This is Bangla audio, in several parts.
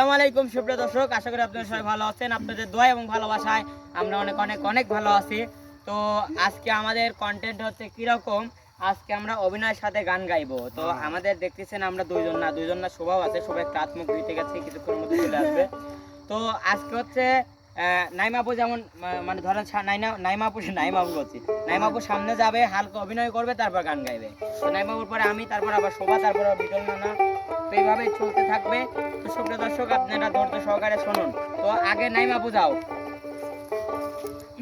আসসালামু আলাইকুম সুপ্রিয় দর্শক আশা করি আপনারা সবাই ভালো আছেন। আপনাদের দোয়া এবং ভালোবাসায় আমরা অনেক অনেক অনেক ভালো আছি। তো আজকে আমাদের কন্টেন্ট হচ্ছে কীরকম? আজকে আমরা অভিনয়ের সাথে গান গাইবো। তো আমাদের দেখতেছেন আমরা দুইজন না দুইজন না শোভাও আছে সবাই একটা আত্মক দিতে গেছে কিছুক্ষণের মধ্যে চলে আসবে। তো আজকে হচ্ছে নাইমাপু যেমন মানে ধরেন নাইনা নাইমাপু নাইমাপু বলছি। নাইমাপু সামনে যাবে হালকা অভিনয় করবে তারপর গান গাইবে। তো নাইমাপুর পরে আমি তারপর আবার শোভা তারপর বিটল নানা। তো এইভাবে চলতে থাকবে। তো সুপ্রিয় দর্শক আপনারা ধৈর্য সহকারে শুনুন। তো আগে নাইমাপু যাও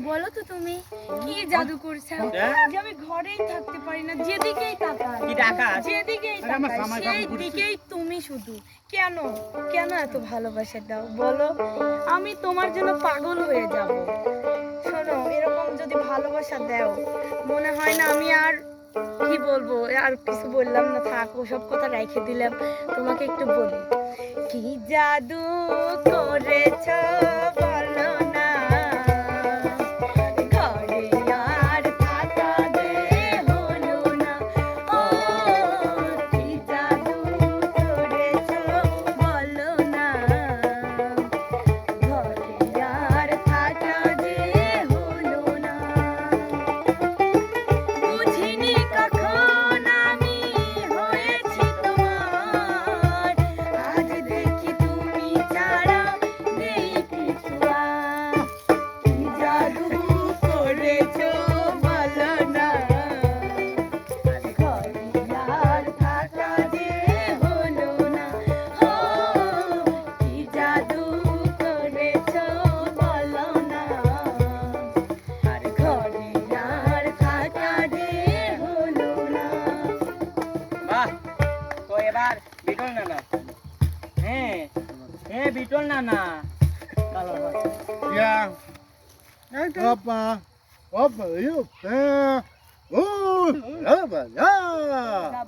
বলো তো তুমি কি জাদু করছ? হ্যাঁ? যে আমি ঘরেই থাকতে পারি না যেদিকেই তাকাই কি টাকা যেদিকেই তাকাই সেই দিকেই তুমি শুধু। কেন? কেন এত ভালোবাসা দাও? বলো। আমি তোমার জন্য পাগল হয়ে যাব। শোনো এরকম যদি ভালোবাসা দাও মনে হয় না আমি আর কি বলব? আর কিছু বললাম না, থাক সব কথা রেখে দিলাম। তোমাকে একটু বলি। কি জাদু করেছ বলো Papa, Papa, you there? Ooh, Papa, yeah.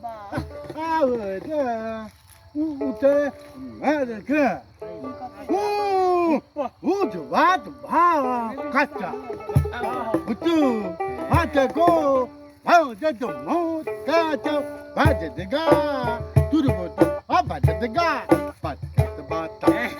Papa, yeah. Ooh, America. Ooh, ooh, the what? Wow, gotcha. Ooh, what the go? How did the moon gotcha? What did the guy? Do the what? How about the guy? But the bottom.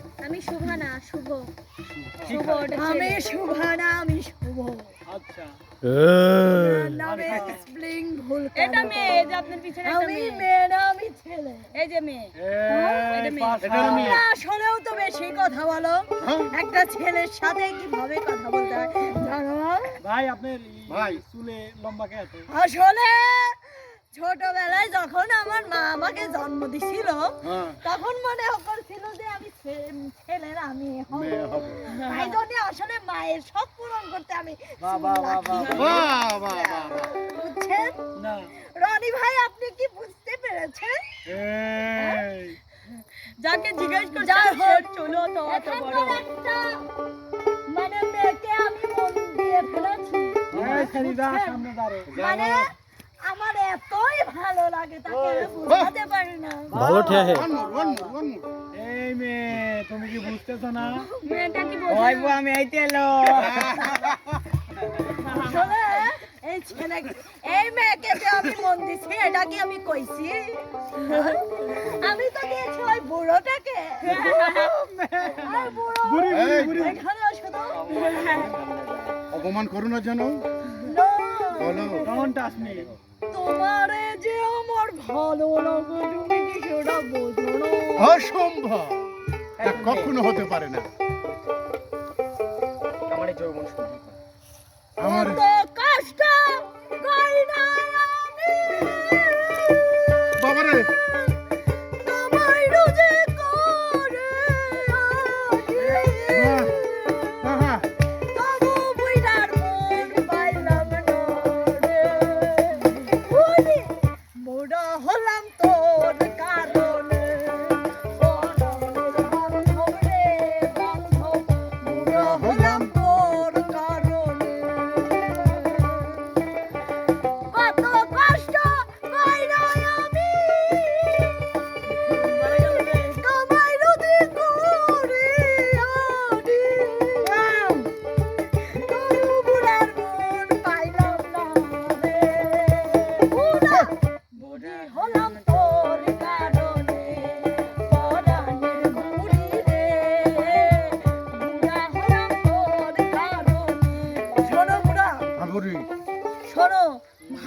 আমি শুভ। শুভ। আমি শুভা আমি শুভ। আচ্ছা। নামে স্প্লিং ভুল এটা মেয়ে যে আপনার পিছনে আমি মেয়ে। না আমি ছেলে। এই যে মেয়ে। এটা মেয়ে। এটা হলো মেয়ে। তোমরা আসলেও তো বেশি কথা বলো। হ্যাঁ? একটা ছেলের সাথে কীভাবে কথা বলতে হয়? জানো? ভাই আপনার ভাই। চুলে লম্বা কে আছে? আসলে ছোটবেলায় যখন আমার মা আমাকে জন্ম দিছিল হ্যাঁ। তখন মনে করছিল যে আমি ছেলের আমি তাই জন্য আসলে মায়ের শখ পূরণ করতে আমি বুঝছেন? রনি ভাই আপনি কি বুঝতে পেরেছেন? যাকে জিজ্ঞেস করছেন সে চলো তো অত বড় ভালো ঠিয়া হে One more, one more, one more. এই মেয়ে তুমি কি বুঝতেছো না? মেয়েটা কি ওই বোঝে বউ আমি আইতে এলো। এই ছেলে এই মেয়েকে যে আমি মন দিছি এটা কি আমি কইছি? আমি তো দিয়েছি ওই বুড়োটাকে। বুড়ো। বুড়ি বুড়ি এই, বুড়ি। এখানে আসো তো অপমান করো না জানো বলো। তোমারে যে আমার ভালো লাগে তুমি বোঝো অসম্ভব। তা কখনো হতে পারে না। আমার এই যৌবন আমার কষ্ট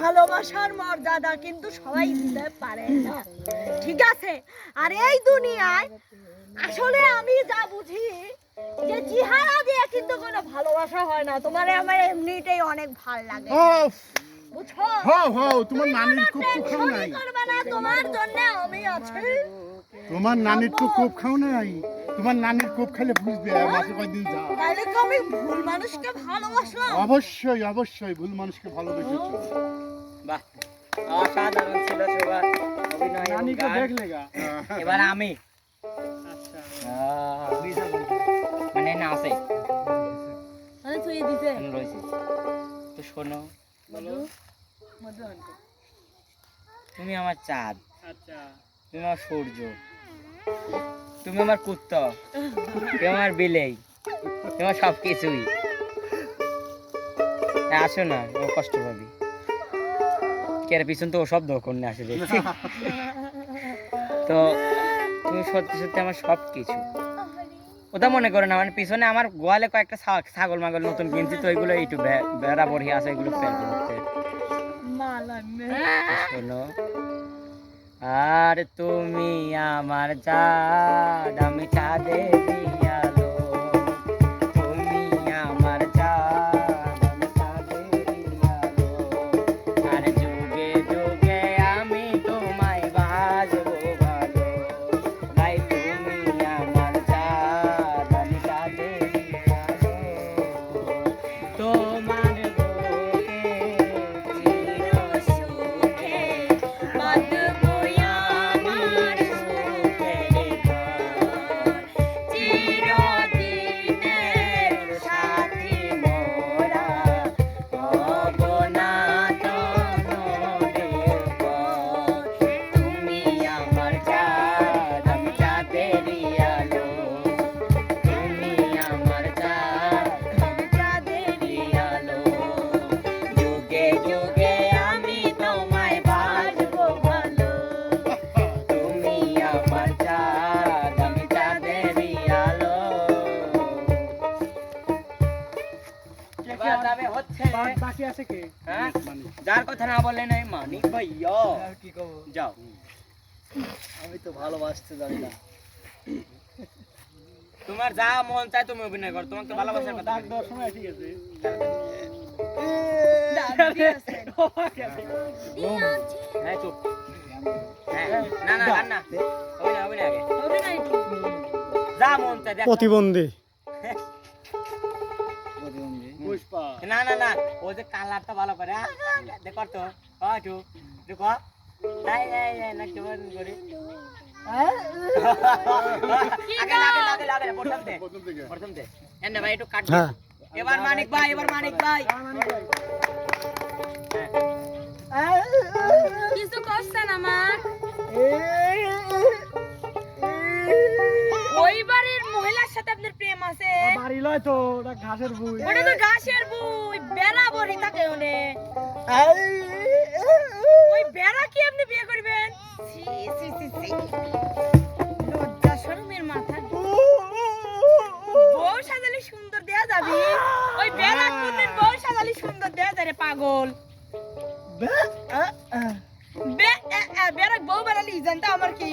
ভালোবাসার মর্যাদা কিন্তু সবাই দিতে পারে না। ঠিক আছে? আর এই দুনিয়ায় আসলে আমি যা বুঝি যে চেহারা দিয়ে কিন্তু কোনো ভালোবাসা হয় না। তোমার আমার এমনিতেই অনেক ভালো লাগে। বুঝছ? হও হও তোমার নানির কোনো কুপ খাও নাই। তোমার জন্য আমি আছি। তোমার নানির তো কোপ খাও নাই। তোমার নানির কোপ খেলে বুঝবে মাসে কয়দিন যা। তাহলে তো ভুল মানুষকে ভালোবাসলাম। অবশ্যই অবশ্যই ভুল মানুষকে ভালোবেসেছো। বাহ অসাধারণ ছিল সবার অভিনয় এবং নানিকে গান। দেখলে গা। এবার আমি। আচ্ছা। মানে না আছে। মানে তুই দিতে আমি তো শোনো। তুমি আমার চাঁদ। আচ্ছা। তুমি আমার সূর্য। তুমি আমার কুত্তা। তুমি আমার বিলেই। তোমার সব কিছুই আসো না কষ্ট পাবি। কে পিছন তো শব্দ তো তুমি সত্যি সত্যি আমার সব কিছু ওটা মনে করো না মানে পিছনে আমার গোয়ালে কয়েকটা ছাগল মাগল নতুন কিনছি, তো ওইগুলো একটু বেড়া বড়ি আছে এগুলো শোনো, আর তুমি আমার চাঁদ আমি চাঁদের বাকি আছে কে? হ্যাঁ? যার কথা না এই মানিক ভাইয়া। কি কব যাও। আমি তো ভালোবাসতে জানি না। তোমার যা মন চায় তুমি অভিনয় করো তোমাকে ভালোবাসার কথা ডাক দেওয়ার সময় ঠিক আছে। হ্যাঁ চুপ। হ্যাঁ না না না অভিনয় অভিনয় আগে। যা মন চায় প্রতিবন্ধী। না না না ও যে কালারটা ভালো করে দেখ তো একটু দেখো নাই নাই নাই না কেমন করে। আগে লাগে লাগে লাগে প্রথম দে প্রথম দে। এনে ভাই একটু কাট হ্যাঁ। এবার মানিক ভাই এবার মানিক ভাই। কিছু করছেন আমার আপনার প্রেম আছে? বাড়ি লয় তো ওটা ঘাসের বই ওটা তো ঘাসের বই বেড়া বড়ি থাকে ওনে। ওই বেড়া কি আপনি বিয়ে করবেন? ছি, ছি, ছি, ছি। লজ্জা শরমের মাথা। বউ সাজালে সুন্দর দেয়া যাবে। ওই বেড়া কোনদিন বউ সাজালে সুন্দর দেয়া রে পাগল। বেড়া বউ বেড়ালি জানতো আমার কি?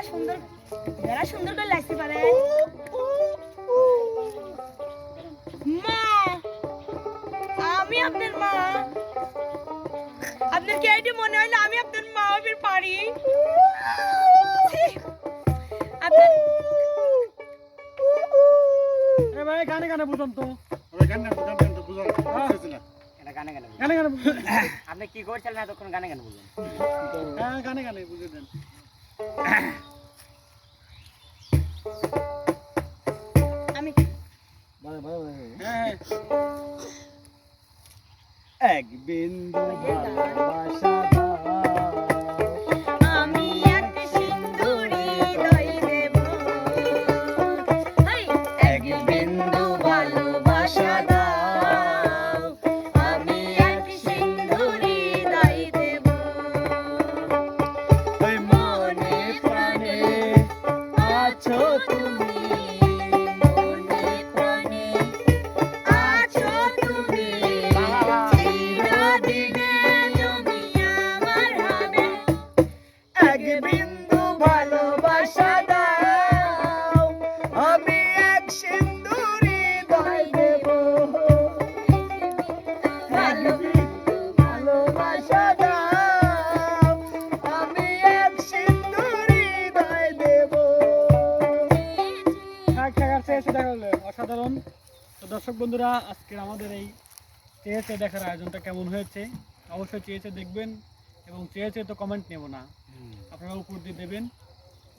বেড়া সুন্দর বেড়া সুন্দর করে লাগতে পারে। মা আমি আপনার মা। আপনার কি এটি মনে হয় না? আমি আপনার মা হবির পারি। আপনার এ ভাই গানে গানে বুঝান তো। ওরা গান তো বুঝান বুঝতেছি না। এটা গানে গানে। গানে গানে আপনি কি করছিলেন এতক্ষণ গানে গানে বলুন হ্যাঁ গানে গানে বুঝে দেন। আমি হ্যাঁ। এক বিন্দু ভালোবাসা আমি এক দেব। হাই এক বিন্দু আমি এক সিন্দুরি হৃদয় দেব। ভালো ভালোবাসা দাও। আমি এক সিন্দুরি হলো অসাধারণ। তো দর্শক বন্ধুরা, আজকের আমাদের এই চেয়েছে দেখার আয়োজনটা কেমন হয়েছে? অবশ্যই চেয়েছে দেখবেন। এবং চেয়ে চেয়ে তো কমেন্ট নেব না। আপনারা উপর দিয়ে দেবেন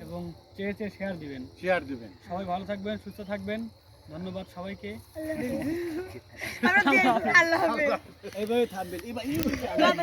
এবং চেয়ে চেয়ে শেয়ার দিবেন। শেয়ার দিবেন। সবাই ভালো থাকবেন সুস্থ থাকবেন। ধন্যবাদ সবাইকে। এইভাবে থাকবেন। এবার